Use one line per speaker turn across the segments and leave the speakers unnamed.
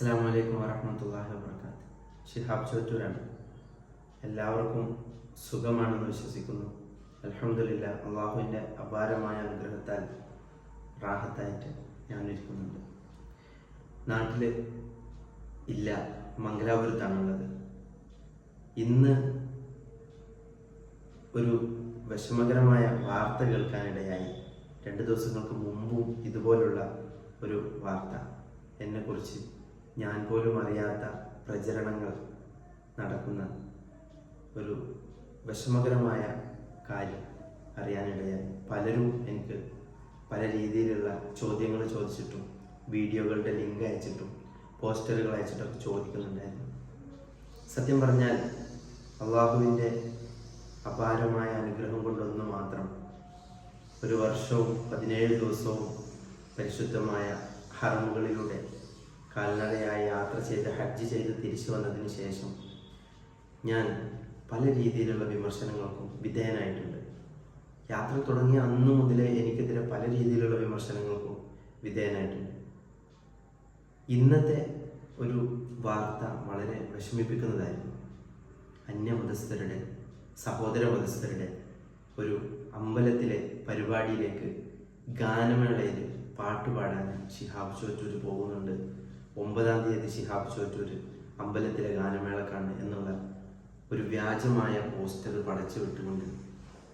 അസ്സാം വലൈക്കും വരഹമത്തല്ലാഹി വാബർക്കാത്ത് ഷിഹാബ് ചോറ്റൂരാണ്. എല്ലാവർക്കും സുഖമാണെന്ന് വിശ്വസിക്കുന്നു. അലഹമില്ല അള്ളാഹുവിന്റെ അപാരമായ അനുഗ്രഹത്താൽ റാഹത്തായിട്ട് ഞാനിരിക്കുന്നുണ്ട്. നാട്ടിൽ ഇല്ല മംഗലാപുരത്താണുള്ളത്. ഇന്ന് ഒരു വിഷമകരമായ വാർത്ത കേൾക്കാനിടയായി. രണ്ട് ദിവസങ്ങൾക്ക് മുമ്പും ഇതുപോലുള്ള ഒരു വാർത്ത. എന്നെക്കുറിച്ച് ഞാൻ പോലും അറിയാത്ത പ്രചരണങ്ങൾ നടക്കുന്ന ഒരു വിഷമകരമായ കാര്യം അറിയാനിടയായി. പലരും എനിക്ക് പല രീതിയിലുള്ള ചോദ്യങ്ങൾ ചോദിച്ചിട്ടും വീഡിയോകളുടെ ലിങ്ക് അയച്ചിട്ടും പോസ്റ്ററുകൾ അയച്ചിട്ടൊക്കെ ചോദിക്കുന്നുണ്ടായിരുന്നു. സത്യം പറഞ്ഞാൽ അള്ളാഹുവിന്റെ അപാരമായ അനുഗ്രഹം കൊണ്ടൊന്ന് മാത്രം ഒരു വർഷവും പതിനേഴ് ദിവസവും പരിശുദ്ധമായ ഹറമുകളിലൂടെ കാൽനടയായി യാത്ര ചെയ്ത് ഹജ്ജ് ചെയ്ത് തിരിച്ചു വന്നതിന് ശേഷം ഞാൻ പല രീതിയിലുള്ള വിമർശനങ്ങൾക്കും വിധേയനായിട്ടുണ്ട്. യാത്ര തുടങ്ങിയ അന്നു മുതലേ എനിക്കെതിരെ പല രീതിയിലുള്ള വിമർശനങ്ങൾക്കും വിധേയനായിട്ടുണ്ട്. ഇന്നത്തെ ഒരു വാർത്ത വളരെ വിഷമിപ്പിക്കുന്നതായിരുന്നു. അന്യമതസ്ഥരുടെ സഹോദര മതസ്ഥരുടെ ഒരു അമ്പലത്തിലെ പരിപാടിയിലേക്ക് ഗാനമേളയിൽ പാട്ടുപാടാൻ ശിഹാബ് ചോറ്റൂർ പോകുന്നുണ്ട്. ഒമ്പതാം തീയതി ശിഹാബ് ചോറ്റൂർ അമ്പലത്തിലെ ഗാനമേളക്കാണ് എന്നുള്ള ഒരു വ്യാജമായ പോസ്റ്റർ പടച്ചു വിട്ടുകൊണ്ട്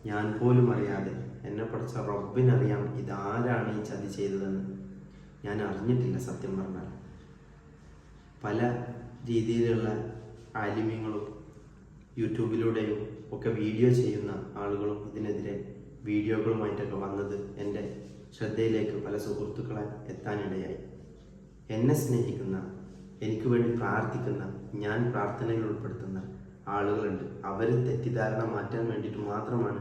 ഞാൻ പോലും അറിയാതെ എന്നെ പഠിച്ച റബ്ബിനറിയാം ഇതാരാണ് ഈ ചതി ചെയ്തതെന്ന് ഞാൻ അറിഞ്ഞിട്ടില്ല സത്യം പറഞ്ഞാൽ. പല രീതിയിലുള്ള ആലിമ്യങ്ങളും യൂട്യൂബിലൂടെയും ഒക്കെ വീഡിയോ ചെയ്യുന്ന ആളുകളും ഇതിനെതിരെ വീഡിയോകളുമായിട്ടൊക്കെ വന്നത് എന്റെ ശ്രദ്ധയിലേക്ക് പല സുഹൃത്തുക്കളെ എത്താനിടയായി. എന്നെ സ്നേഹിക്കുന്ന എനിക്ക് വേണ്ടി പ്രാർത്ഥിക്കുന്ന ഞാൻ പ്രാർത്ഥനയിൽ ഉൾപ്പെടുത്തുന്ന ആളുകളുണ്ട്. അവർ തെറ്റിദ്ധാരണ മാറ്റാൻ വേണ്ടിയിട്ട് മാത്രമാണ്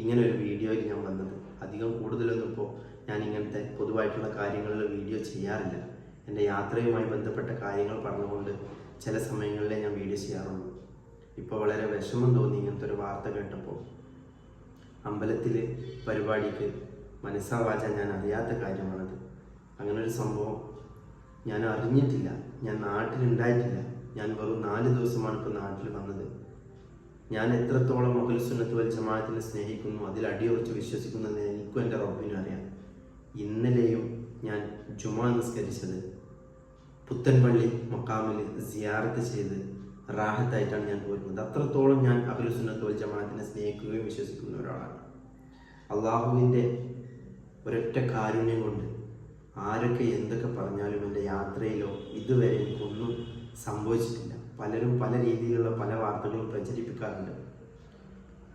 ഇങ്ങനെ ഒരു വീഡിയോയിൽ ഞാൻ വന്നത്. അധികം കൂടുതലൊന്നും ഇപ്പോൾ ഞാൻ ഇങ്ങനത്തെ പൊതുവായിട്ടുള്ള കാര്യങ്ങളിൽ വീഡിയോ ചെയ്യാറില്ല. എന്റെ യാത്രയുമായി ബന്ധപ്പെട്ട കാര്യങ്ങൾ പറഞ്ഞുകൊണ്ട് ചില സമയങ്ങളിലേ ഞാൻ വീഡിയോ ചെയ്യാറുള്ളൂ. ഇപ്പോൾ വളരെ വിഷമം തോന്നി ഇങ്ങനത്തെ ഒരു വാർത്ത കേട്ടപ്പോൾ. അമ്പലത്തിലെ പരിപാടിക്ക് മനസ്സാവാച ഞാൻ അറിയാത്ത കാര്യമാണത്. അങ്ങനെ ഒരു സംഭവം ഞാൻ അറിഞ്ഞിട്ടില്ല. ഞാൻ നാട്ടിലുണ്ടായിട്ടില്ല. ഞാൻ വെറും നാല് ദിവസമാണ് ഇപ്പോൾ നാട്ടിൽ വന്നത്. ഞാൻ എത്രത്തോളം അഖിൽസുന്നത്ത് വൽ ജമാഅത്തിനെ സ്നേഹിക്കുന്നു അതിൽ അടിയുറച്ച് വിശ്വസിക്കുന്നത് എനിക്കും എന്റെ റബ്ബിനും അറിയാം. ഇന്നലെയും ഞാൻ ജുമാ നിസ്കരിച്ചത് പുത്തൻപള്ളി മക്കാമിൽ സിയാറത്ത് ചെയ്ത് റാഹത്തായിട്ടാണ് ഞാൻ പോരുന്നത് അത്രത്തോളം ഞാൻ അഖിലുസുന്നത്ത് വൽ ജമാഅത്തിനെ സ്നേഹിക്കുകയും വിശ്വസിക്കുന്ന ഒരാളാണ്. അള്ളാഹുവിന്റെ ഒരൊറ്റ കാരുണ്യം കൊണ്ട് ആരൊക്കെ എന്തൊക്കെ പറഞ്ഞാലും എന്റെ യാത്രയിലോ ഇതുവരെ എനിക്കൊന്നും സംഭവിച്ചിട്ടില്ല. പലരും പല രീതിയിലുള്ള പല വാർത്തകളും പ്രചരിപ്പിക്കാറുണ്ട്.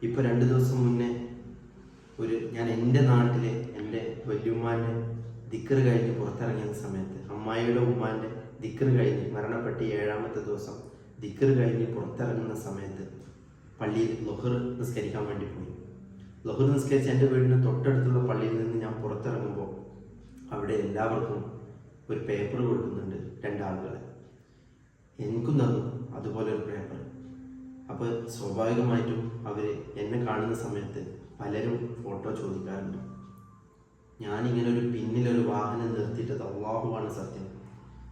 ഇപ്പോൾ രണ്ട് ദിവസം മുന്നേ ഒരു ഞാൻ എന്റെ നാട്ടിലെ എന്റെ വല്യുമ്മാന്റെ ദിക്കർ കഴിഞ്ഞ് പുറത്തിറങ്ങിയ സമയത്ത് അമ്മായിയുടെ ഉമ്മാന്റെ ദിക്കർ കഴിഞ്ഞ് മരണപ്പെട്ട് ഏഴാമത്തെ ദിവസം ദിക്കർ കഴിഞ്ഞ് പുറത്തിറങ്ങുന്ന സമയത്ത് പള്ളിയിൽ ലൊഹർ നിസ്കരിക്കാൻ വേണ്ടി പോയി. ലൊഹർ നിസ്കരിച്ച് എന്റെ വീടിന് തൊട്ടടുത്തുള്ള പള്ളിയിൽ നിന്ന് ഞാൻ പുറത്തിറങ്ങുമ്പോൾ അവിടെ എല്ലാവർക്കും ഒരു പേപ്പർ കൊടുക്കുന്നുണ്ട് രണ്ടാളുകൾ എനിക്കും തന്നു അതുപോലെ ഒരു പേപ്പർ അപ്പോൾ സ്വാഭാവികമായിട്ടും അവർ എന്നെ കാണുന്ന സമയത്ത് പലരും ഫോട്ടോ ചോദിക്കാറുണ്ട്. ഞാനിങ്ങനെ ഒരു പിന്നിലൊരു വാഹനം നിർത്തിയിട്ടത് അള്ളാഹുവാണ് സത്യം.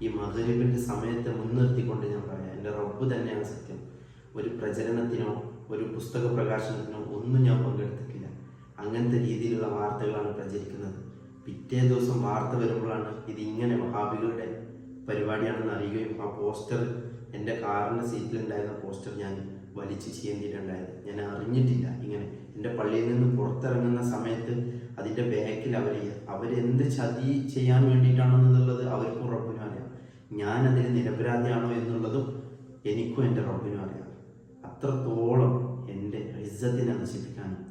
ഈ മധുരവിന്റെ സമയത്തെ മുൻനിർത്തിക്കൊണ്ട് ഞാൻ പറയാം എന്റെ റബ്ബ് തന്നെയാണ് സത്യം. ഒരു പ്രചരണത്തിനോ ഒരു പുസ്തക പ്രകാശനത്തിനോ ഒന്നും ഞാൻ പങ്കെടുത്തിട്ടില്ല. അങ്ങനത്തെ രീതിയിലുള്ള വാർത്തകളാണ് പ്രചരിക്കുന്നത്. പിറ്റേ ദിവസം വാർത്ത വരുമ്പോഴാണ് ഇത് ഇങ്ങനെ വഹാബികളുടെ പരിപാടിയാണെന്ന് അറിയുകയും ആ പോസ്റ്റർ എന്റെ കാറിന്റെ സീറ്റിലുണ്ടായിരുന്ന പോസ്റ്റർ ഞാൻ വലിച്ച് ചീന്തിയിട്ടുണ്ടായത്. ഞാൻ അറിഞ്ഞിട്ടില്ല ഇങ്ങനെ. എന്റെ പള്ളിയിൽ നിന്ന് പുറത്തിറങ്ങുന്ന സമയത്ത് അതിന്റെ ബാക്കിൽ അവർ അവരെന്ത് ചതി ചെയ്യാൻ വേണ്ടിയിട്ടാണെന്നുള്ളത് അവർക്കും റബ്ബിനും അറിയാം. ഞാൻ അതിൽ നിരപരാധിയാണോ എന്നുള്ളതും എനിക്കും എന്റെ റബ്ബിനും അറിയാം. അത്രത്തോളം എന്റെ ഇസ്സത്തിനെ നശിപ്പിക്കാനും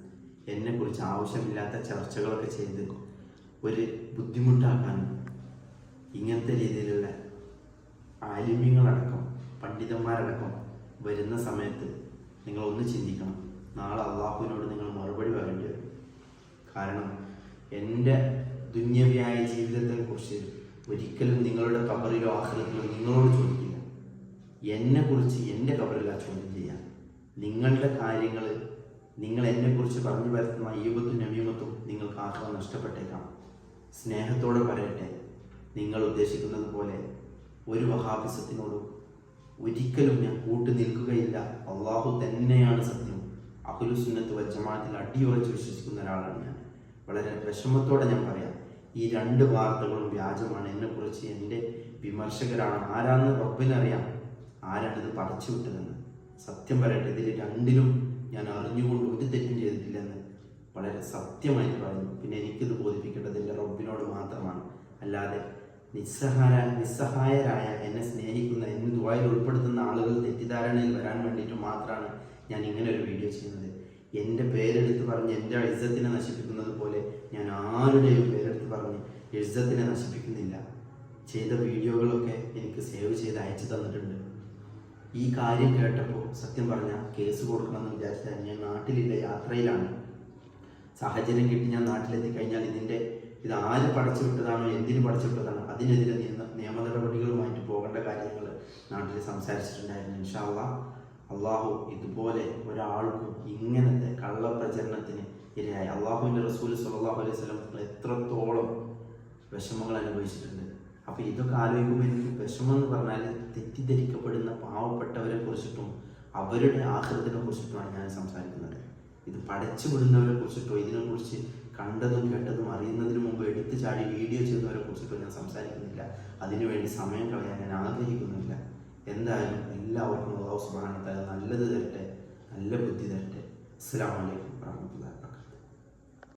എന്നെക്കുറിച്ച് ആവശ്യമില്ലാത്ത ചർച്ചകളൊക്കെ ചെയ്ത് ഒരു ബുദ്ധിമുട്ടാക്കാനും ഇങ്ങനത്തെ രീതിയിലുള്ള ആലിമ്യങ്ങളടക്കം പണ്ഡിതന്മാരടക്കം വരുന്ന സമയത്ത് നിങ്ങൾ ഒന്ന് ചിന്തിക്കണം. നാളെ അള്ളാഹുവിനോട് നിങ്ങൾ മറുപടി പറയേണ്ടി വരും. കാരണം എന്റെ ദുന്യവ്യായ ജീവിതത്തെക്കുറിച്ച് ഒരിക്കലും നിങ്ങളുടെ കബറിലോ ആഹ്ലത്തിലോ നിങ്ങളോട് ചോദിക്കില്ല. എന്നെക്കുറിച്ച് എന്റെ കബറിലാ ചോദ്യം ചെയ്യാൻ. നിങ്ങളുടെ കാര്യങ്ങൾ നിങ്ങൾ എന്നെക്കുറിച്ച് പറഞ്ഞു വരുത്തുന്ന അയ്യബത്തും നമീമത്തും നിങ്ങൾക്ക് ആഹ്ലം നഷ്ടപ്പെട്ടേക്കാം. സ്നേഹത്തോടെ പറയട്ടെ. നിങ്ങൾ ഉദ്ദേശിക്കുന്നത് പോലെ ഒരു വഹാബിസത്തിനോടും ഒരിക്കലും ഞാൻ കൂട്ടു നിൽക്കുകയില്ല. അള്ളാഹു തന്നെയാണ് സത്യം. അഹുലുസുന്നത്ത് വൽ ജമാഅത്തിൽ അടിയുറച്ച് വിശ്വസിക്കുന്ന ഒരാളാണ് ഞാൻ. വളരെ വിഷമത്തോടെ ഞാൻ പറയാം. ഈ രണ്ട് വാർത്തകളും വ്യാജമാണ്. എന്നെക്കുറിച്ച് എന്റെ വിമർശകരാണ് ആരാന്ന് റബ്ബിനറിയാം ഇത് പറിച്ചു വിട്ടതെന്ന് സത്യം പറയട്ടെ ഇതിൽ രണ്ടിലും ഞാൻ അറിഞ്ഞുകൊണ്ട് ഒരു തെറ്റും ചെയ്തിട്ടില്ലെന്ന്. വളരെ സത്യമായിട്ട് പറഞ്ഞു. പിന്നെ എനിക്കിത് ബോധിപ്പിക്കേണ്ടത് എന്റെ റബ്ബിനോട് മാത്രമാണ്. അല്ലാതെ നിസ്സഹാര നിസ്സഹായരായ എന്നെ സ്നേഹിക്കുന്ന എന്നെ ദുബായിൽ ഉൾപ്പെടുത്തുന്ന ആളുകൾ തെറ്റിദ്ധാരണയിൽ വരാൻ വേണ്ടിയിട്ട് മാത്രമാണ് ഞാൻ ഇങ്ങനെ ഒരു വീഡിയോ ചെയ്യുന്നത്. എന്റെ പേരെടുത്ത് പറഞ്ഞ് എന്റെ ഇജ്ജത്തിനെ നശിപ്പിക്കുന്നത് പോലെ ഞാൻ ആരുടെയും പേരെടുത്ത് പറഞ്ഞ് ഇജ്ജത്തിനെ നശിപ്പിക്കുന്നില്ല. ചെയ്ത വീഡിയോകളൊക്കെ എനിക്ക് സേവ് ചെയ്ത് അയച്ചു തന്നിട്ടുണ്ട്. ഈ കാര്യം കേട്ടപ്പോൾ സത്യം പറഞ്ഞാൽ കേസ് കൊടുക്കണമെന്ന് വിചാരിച്ചാൽ ഞാൻ നാട്ടിലില്ല യാത്രയിലാണ്. സാഹചര്യം കിട്ടി ഞാൻ നാട്ടിലെത്തി കഴിഞ്ഞാൽ ഇതിന്റെ ഇത് ആര് പഠിച്ചു വിട്ടതാണോ എന്തിനു പഠിച്ചു വിട്ടതാണോ അതിനെതിരെ നിയമ നിയമ നടപടികളുമായിട്ട് പോകേണ്ട കാര്യങ്ങൾ നാട്ടിൽ സംസാരിച്ചിട്ടുണ്ടായിരുന്നു. ഇൻഷാല്ല അള്ളാഹു ഇതുപോലെ ഒരാൾക്കും ഇങ്ങനത്തെ കള്ളപ്രചരണത്തിന് ഇരയായി. അള്ളാഹുവിന്റെ റസൂൽ സല്ലാഹു അലൈഹി സ്വലം എത്രത്തോളം വിഷമങ്ങൾ അനുഭവിച്ചിട്ടുണ്ട്. അപ്പോൾ ഇതൊക്കെ ആലോചിക്കുമ്പോൾ എനിക്ക് വിഷമം എന്ന് പറഞ്ഞാൽ തെറ്റിദ്ധരിക്കപ്പെടുന്ന പാവപ്പെട്ടവരെ കുറിച്ചിട്ടും അവരുടെ ആഹൃതിനെ കുറിച്ചിട്ടുമാണ് ഞാൻ സംസാരിക്കുന്നത്. ഇത് പടച്ചു വിടുന്നവരെ കുറിച്ചിട്ടോ ഇതിനെക്കുറിച്ച് കണ്ടതും കേട്ടതും അറിയുന്നതിന് മുമ്പ് എടുത്തു ചാടി വീഡിയോ ചെയ്യുന്നവരെ കുറിച്ചിട്ടോ ഞാൻ സംസാരിക്കുന്നില്ല. അതിനുവേണ്ടി സമയം കളയാൻ ഞാൻ ആഗ്രഹിക്കുന്നില്ല. എന്തായാലും എല്ലാവർക്കും അള്ളാഹു സുബ്ഹാനഹു വ നല്ലത് തരട്ടെ നല്ല ബുദ്ധി തരട്ടെ. അസ്സലാമു അലൈക്കും